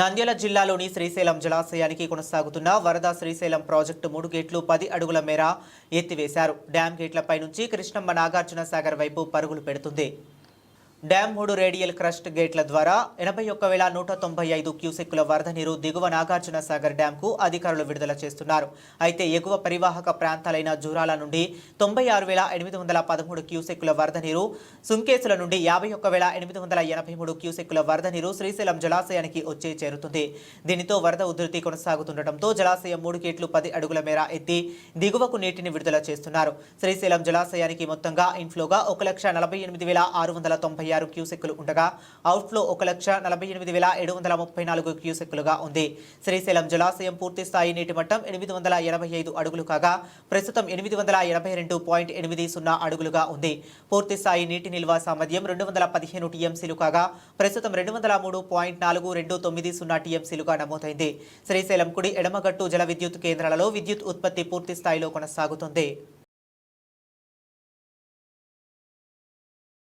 నంద్యాల జిల్లాలోని శ్రీశైలం జలాశయానికి కొనసాగుతున్న వరద శ్రీశైలం ప్రాజెక్టు మూడు గేట్లు పది అడుగుల మేర ఎత్తివేశారు. డ్యాం గేట్లపై నుంచి కృష్ణమ్మ నాగార్జున సాగర్ వైపు పరుగులు పెడుతుంది. డ్యాం మూడు రేడియల్ క్రస్ట్ గేట్ల ద్వారా ఎనభై ఒక్క వేల నూట తొంభై ఐదు క్యూసెక్కుల వరద నీరు దిగువ నాగార్జున సాగర్ డ్యాంకు అధికారులు విడుదల చేస్తున్నారు. అయితే ఎగువ పరివాహక ప్రాంతాలైన జూరాల నుండి తొంభై ఆరు వేల ఎనిమిది వందల పదమూడు క్యూసెక్కుల వరద నీరు సుంకేసుల నుండి యాభై ఒక్క వేల ఎనిమిది వందల ఎనభై మూడు క్యూసెక్కుల వరద నీరు శ్రీశైలం జలాశయానికి వచ్చి చేరుతుంది. దీనితో వరద ఉధృతి కొనసాగుతుండటంతో జలాశయం మూడు గేట్లు పది అడుగుల మేర ఎత్తి దిగువకు నీటిని విడుదల చేస్తున్నారు. శ్రీశైలం జలాశయానికి మొత్తంగా ఇన్ఫ్లోగా ఒక లక్ష నలభై ఎనిమిది వేల ఆరు వందల తొంభై ఆరు క్యూసెక్కులు ఉండగా అవుట్ఫ్లో ఒక లక్ష నలభై ఎనిమిది వేల ఏడు వందల ముప్పై నాలుగు క్యూసెక్కులుగా ఉంది. శ్రీశైలం జలాశయం పూర్తి స్థాయి నీటి మట్టం ఎనిమిది వందల ఎనభై ఐదు అడుగులు కాగా ప్రస్తుతం ఎనిమిది వందల ఎనభై రెండు పాయింట్ ఎనిమిది సున్నా అడుగులుగా ఉంది. పూర్తి స్థాయి నీటి నిల్వ సామర్థ్యం రెండు వందల పదిహేను టీఎంసీలు కాగా ప్రస్తుతం రెండు వందల మూడు పాయింట్ నాలుగు రెండు తొమ్మిది సున్నా టీఎంసీలుగా నమోదైంది. శ్రీశైలం కుడి ఎడమగట్టు జల విద్యుత్ కేంద్రాలలో విద్యుత్ ఉత్పత్తి పూర్తి స్థాయిలో కొనసాగుతుంది.